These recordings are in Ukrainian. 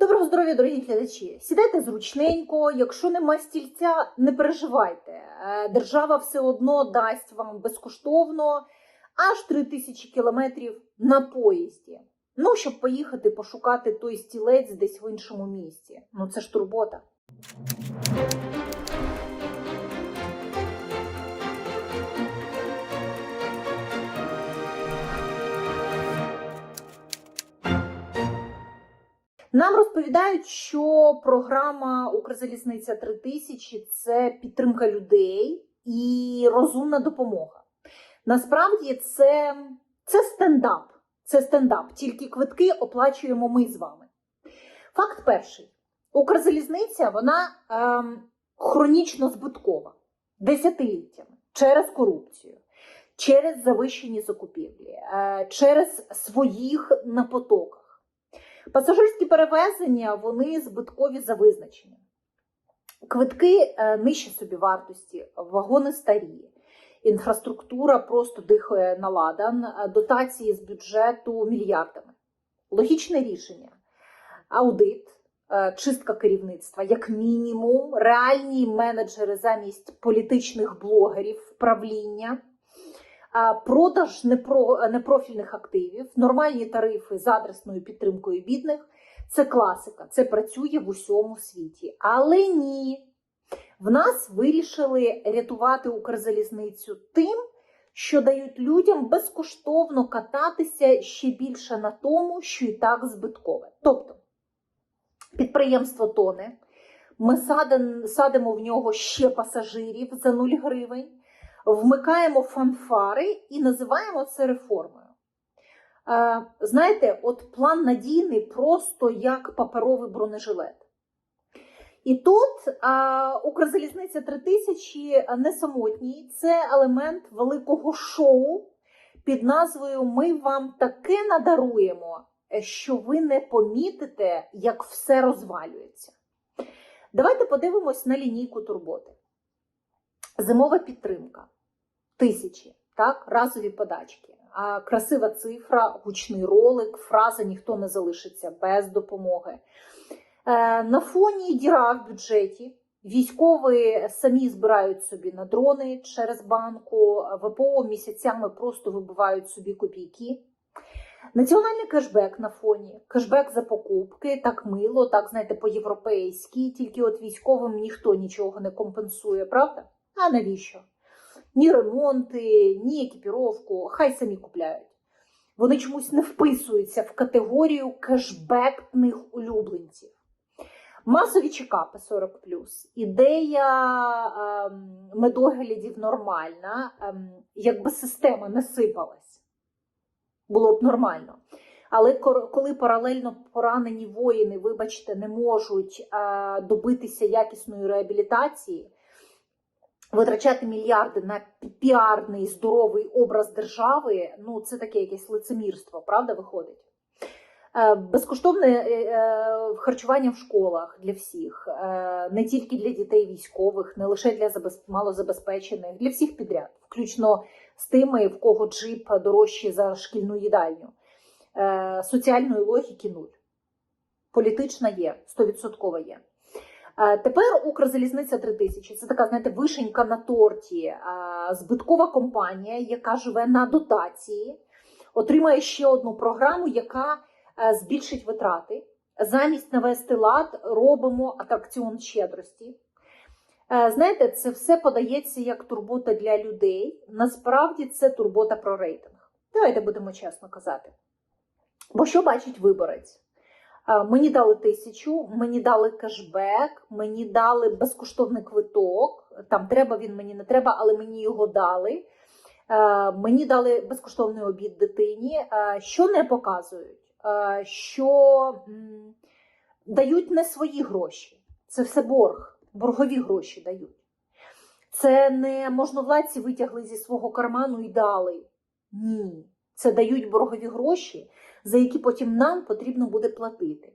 Доброго здоров'я, дорогі глядачі! Сідайте зручненько, якщо нема стільця, не переживайте. Е, Держава все одно дасть вам безкоштовно аж 3000 кілометрів на поїзді. Ну, щоб поїхати пошукати той стілець десь в іншому місці. Ну це ж турбота. Нам розповідають, що програма Укрзалізниця 3000 це підтримка людей і розумна допомога. Насправді це, це стендап. Це стендап, тільки квитки оплачуємо ми з вами. Факт перший: Укрзалізниця вона ем, хронічно збиткова десятиліттями через корупцію, через завищені закупівлі, е, через своїх на потоках. Пасажирські перевезення вони збиткові за визначенням. Квитки е, нижче собівартості, вагони старі, інфраструктура просто дихає на ладан, е, дотації з бюджету мільярдами. Логічне рішення: аудит, е, чистка керівництва, як мінімум, реальні менеджери замість політичних блогерів, правління. Продаж непрофільних активів, нормальні тарифи з адресною підтримкою бідних це класика, це працює в усьому світі. Але ні, в нас вирішили рятувати Укрзалізницю тим, що дають людям безкоштовно кататися ще більше на тому, що і так збиткове. Тобто підприємство тоне, ми садимо в нього ще пасажирів за 0 гривень вмикаємо фанфари і називаємо це реформою. Е, знаєте, от план надійний просто як паперовий бронежилет. І тут а, Укрзалізниця 3000 не самотній, це елемент великого шоу під назвою Ми вам таке надаруємо, що ви не помітите, як все розвалюється. Давайте подивимось на лінійку турботи. Зимова підтримка тисячі, так, разові подачки. А красива цифра, гучний ролик, фраза ніхто не залишиться без допомоги. Е, на фоні діра в бюджеті. Військові самі збирають собі на дрони через банку, ВПО місяцями просто вибивають собі копійки. Національний кешбек на фоні, кешбек за покупки, так мило, так знаєте, по-європейськи, тільки от військовим ніхто нічого не компенсує, правда? А навіщо? Ні ремонти, ні екіпіровку, хай самі купляють. Вони чомусь не вписуються в категорію кешбекних улюбленців. Масові чекапи 40. Ідея ем, медоглядів нормальна, ем, якби система не сипалась. Було б нормально. Але коли паралельно поранені воїни, вибачте, не можуть е, добитися якісної реабілітації, Витрачати мільярди на піарний здоровий образ держави ну це таке якесь лицемірство, правда, виходить? Е, безкоштовне е, е, харчування в школах для всіх, не тільки для дітей військових, не лише для малозабезпечених, для всіх підряд, включно з тими, в кого джип дорожчий за шкільну їдальню. Соціальної логіки нуль. Політична є, стовідсоткова є. Тепер Укрзалізниця 3000 це така, знаєте, вишенька на торті, збиткова компанія, яка живе на дотації, отримає ще одну програму, яка збільшить витрати. Замість навести лад робимо атракціон щедрості. Знаєте, це все подається як турбота для людей. Насправді це турбота про рейтинг. Давайте будемо чесно казати. Бо що бачить виборець? Мені дали тисячу, мені дали кешбек, мені дали безкоштовний квиток. Там треба він мені не треба, але мені його дали. Мені дали безкоштовний обід дитині, що не показують, що дають не свої гроші. Це все борг, боргові гроші дають. Це не можновладці витягли зі свого карману і дали. Ні. Це дають боргові гроші за які потім нам потрібно буде платити.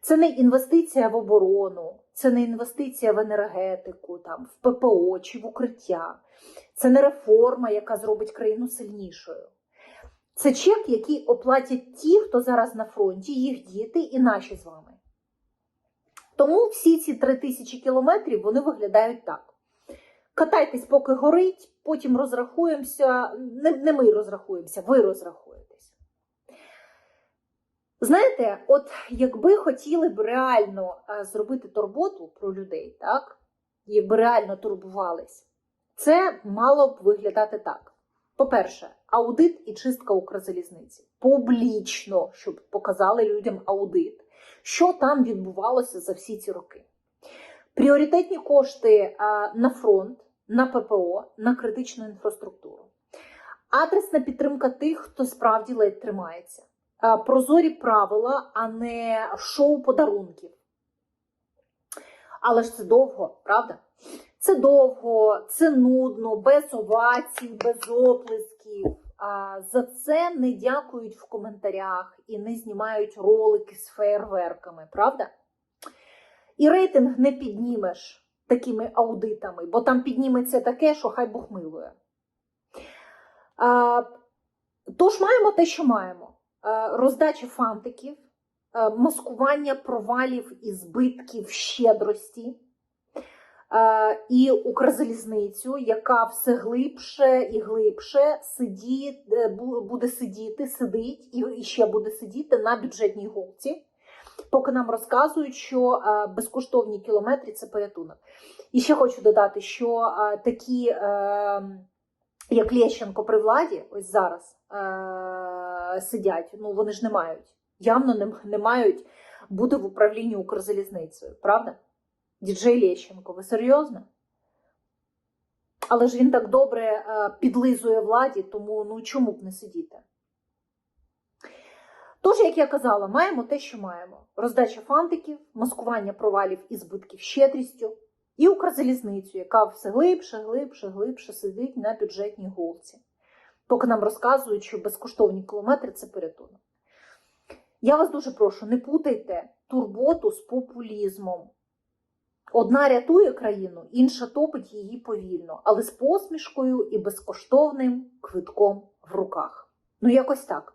Це не інвестиція в оборону, це не інвестиція в енергетику, там, в ППО чи в укриття. Це не реформа, яка зробить країну сильнішою. Це чек, який оплатять ті, хто зараз на фронті, їх діти і наші з вами. Тому всі ці три тисячі кілометрів вони виглядають так. Катайтесь, поки горить, потім розрахуємося. Не, не ми розрахуємося, ви розрахуєтесь. Знаєте, от якби хотіли б реально е, зробити турботу про людей, так? Якби реально турбувались, це мало б виглядати так. По-перше, аудит і чистка Укрзалізниці. Публічно, щоб показали людям аудит, що там відбувалося за всі ці роки. Пріоритетні кошти на фронт, на ППО, на критичну інфраструктуру. Адресна підтримка тих, хто справді ледь тримається. А, Прозорі правила, а не шоу подарунків. Але ж це довго, правда? Це довго, це нудно, без овацій, без оплесків. За це не дякують в коментарях і не знімають ролики з фейерверками, правда? І рейтинг не піднімеш такими аудитами, бо там підніметься таке, що хай Бог милує. Тож маємо те, що маємо: роздача фантиків, маскування провалів і збитків щедрості. Е, і Укрзалізницю, яка все глибше і глибше сидить, е, буде сидіти, сидить і ще буде сидіти на бюджетній голці, поки нам розказують, що е, безкоштовні кілометри це порятунок. І ще хочу додати, що е, такі, е, як Лещенко при владі, ось зараз е, сидять, ну вони ж не мають, явно не, не мають бути в управлінні Укрзалізницею, правда? Діджей Лещенко, ви серйозно? Але ж він так добре е, підлизує владі, тому ну чому б не сидіти? Тож, як я казала, маємо те, що маємо: роздача фантиків, маскування провалів і збитків щедрістю, і Укрзалізницю, яка все глибше, глибше, глибше сидить на бюджетній голці. Поки нам розказують, що безкоштовні кілометри це порятунок. Я вас дуже прошу, не путайте турботу з популізмом. Одна рятує країну, інша топить її повільно, але з посмішкою і безкоштовним квитком в руках. Ну, якось так.